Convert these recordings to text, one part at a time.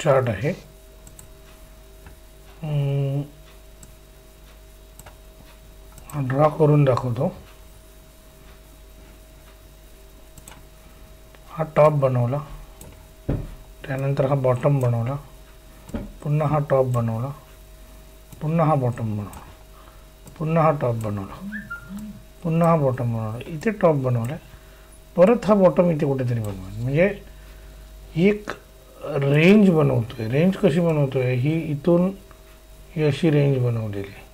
Chart आहे. Draw करून दाखवतो. हा टॉप बनवला. त्यानंतर हा बॉटम बनवला. पुन्हा हा टॉप बनवला. पुन्हा हा बॉटम बनवला. पुन्हा हा टॉप बनवला. पुन्हा हा बॉटम बनवला. इथे टॉप बनवला परत हा बॉटम इथे कुठेतरी बनवला. म्हणजे एक रेंज बनवतोय रेंज कशी बनवतोय ही इथून ही अशी रेंज बनवलेली आहे.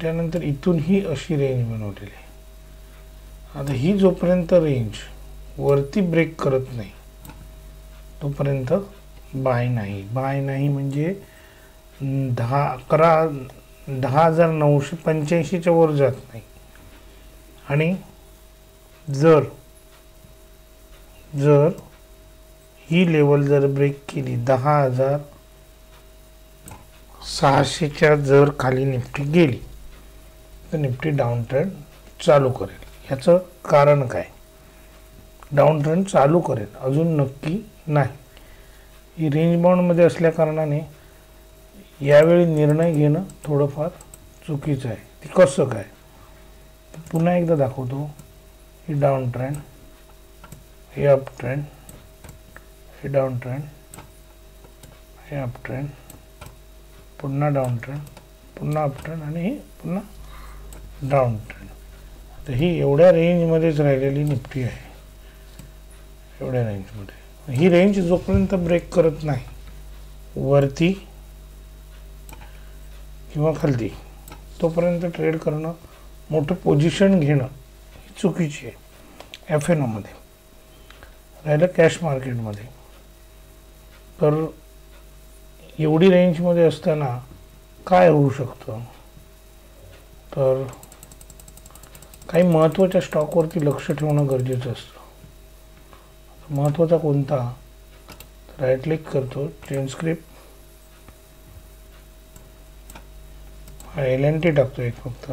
त्यानंतर इथून ही अशी रेंज बनवलेली आहे. आता ही जोपर्यंत रेंज वरती ब्रेक करत नाही तोपर्यंत बाय नाही बाय नाही म्हणजे दहा अकरा दहा हजार नऊशे पंच्याऐंशीच्या वर जात नाही आणि जर जर ही लेवल जर ब्रेक केली दहा हजार सहाशेच्या जर खाली निफ्टी गेली तर निफ्टी डाऊन ट्रेंड चालू करेल. ह्याचं कारण काय? डाऊन ट्रेंड चालू करेल अजून नक्की नाही. ही रेंज बाउंडमध्ये असल्या कारणाने यावेळी निर्णय घेणं थोडंफार चुकीचं आहे. ते कसं काय? पुन्हा एकदा दाखवतो. ही डाऊन ट्रेंड हे अप ट्रेंड हे डाऊन ट्रेंड हे अप ट्रेंड पुन्हा डाऊन ट्रेंड पुन्हा अप ट्रेंड आणि ही पुन्हा डाऊन ट्रेंड तर ही एवढ्या रेंजमध्येच राहिलेली निफ्टी आहे. एवढ्या रेंजमध्ये ही रेंज जोपर्यंत ब्रेक करत नाही वरती किंवा खालती तोपर्यंत ट्रेड करणं मोठं पोझिशन घेणं ही चुकीची आहे. एफ एन ओमध्ये राहिलं कॅश मार्केटमध्ये तर एवढी रेंजमध्ये असताना काय होऊ शकतं? तर काही महत्त्वाच्या स्टॉकवरती लक्ष ठेवणं गरजेचं असतं. महत्त्वाचा कोणता? राईट क्लिक करतो चेंज स्क्रिप्ट हा एल एन टी टाकतो एक फक्त.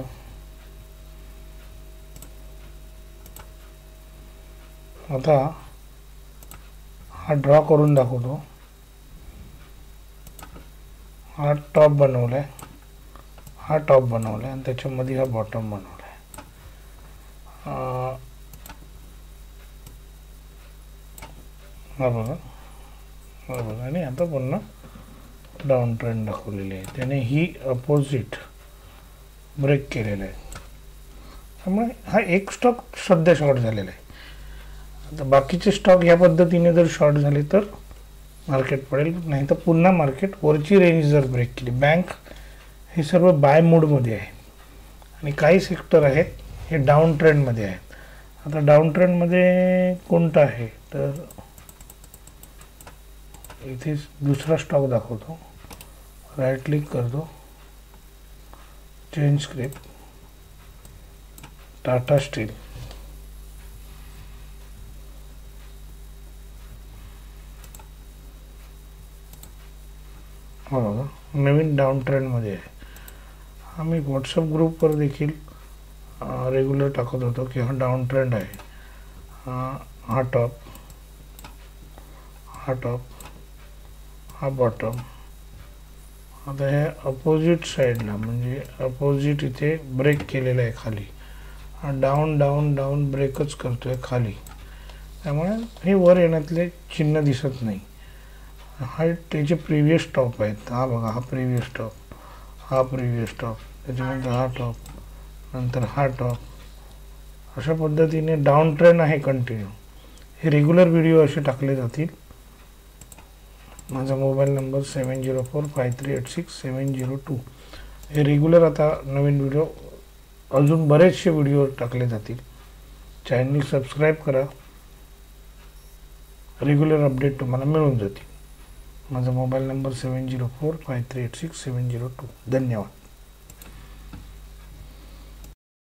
आता हा ड्रॉ करून दाखवतो. हा टॉप बनवला आहे हा टॉप बनवला आहे आणि त्याच्यामध्ये हा बॉटम बनवला आहे हा बघा. हा बघा. आणि आता पुन्हा डाऊन ट्रेंड दाखवलेली आहे. त्याने ही अपोजिट ब्रेक केलेला आहे. त्यामुळे हा एक स्टॉक सध्या शॉर्ट झालेला आहे. आता बाकीचे स्टॉक या पद्धतीने जर शॉर्ट झाले तर मार्केट पडेल. नाही तर पुन्हा मार्केट वरची रेंज जर ब्रेक केली बँक हे सर्व बाय मूडमध्ये आहे. आणि काही सेक्टर आहेत हे डाऊन ट्रेंडमध्ये आहेत. आता डाऊन ट्रेंडमध्ये कोणतं आहे? तर इथे दुसरा स्टॉक दाखवतो. राईट क्लिक करतो. चेंज स्क्रिप्ट टाटा स्टील नवीन डाऊन ट्रेंडमध्ये आहे. आम्ही मी व्हॉट्सअप ग्रुपवर देखील रेग्युलर टाकत होतो की हा डाऊन ट्रेंड आहे. हा हा टॉप हा टॉप हा बॉटम आता हे अपोजिट साईडला म्हणजे अपोजिट इथे ब्रेक केलेला आहे खाली. हा डाऊन डाऊन डाऊन ब्रेकच करतो आहे खाली. त्यामुळे हे वर येण्यातले चिन्ह दिसत नाही. हा त्याचे प्रिव्हियस टॉप आहेत हा बघा हा प्रिव्हियस टॉप हा प्रिव्हियस टॉप त्याच्यानंतर हा टॉप नंतर हा टॉप. अशा पद्धतीने डाऊन ट्रेन आहे कंटिन्यू हे रेग्युलर व्हिडिओ असे टाकले जातील. माझा mobile number seven zero four five three eight six seven zero two हे रेग्युलर आता नवीन व्हिडिओ अजून बरेचसे व्हिडिओ टाकले जातील. चॅनल सबस्क्राईब करा. रेग्युलर अपडेट तुम्हाला मिळून जातील. माझा mobile number seven zero four five three eight six seven zero two. धन्यवाद.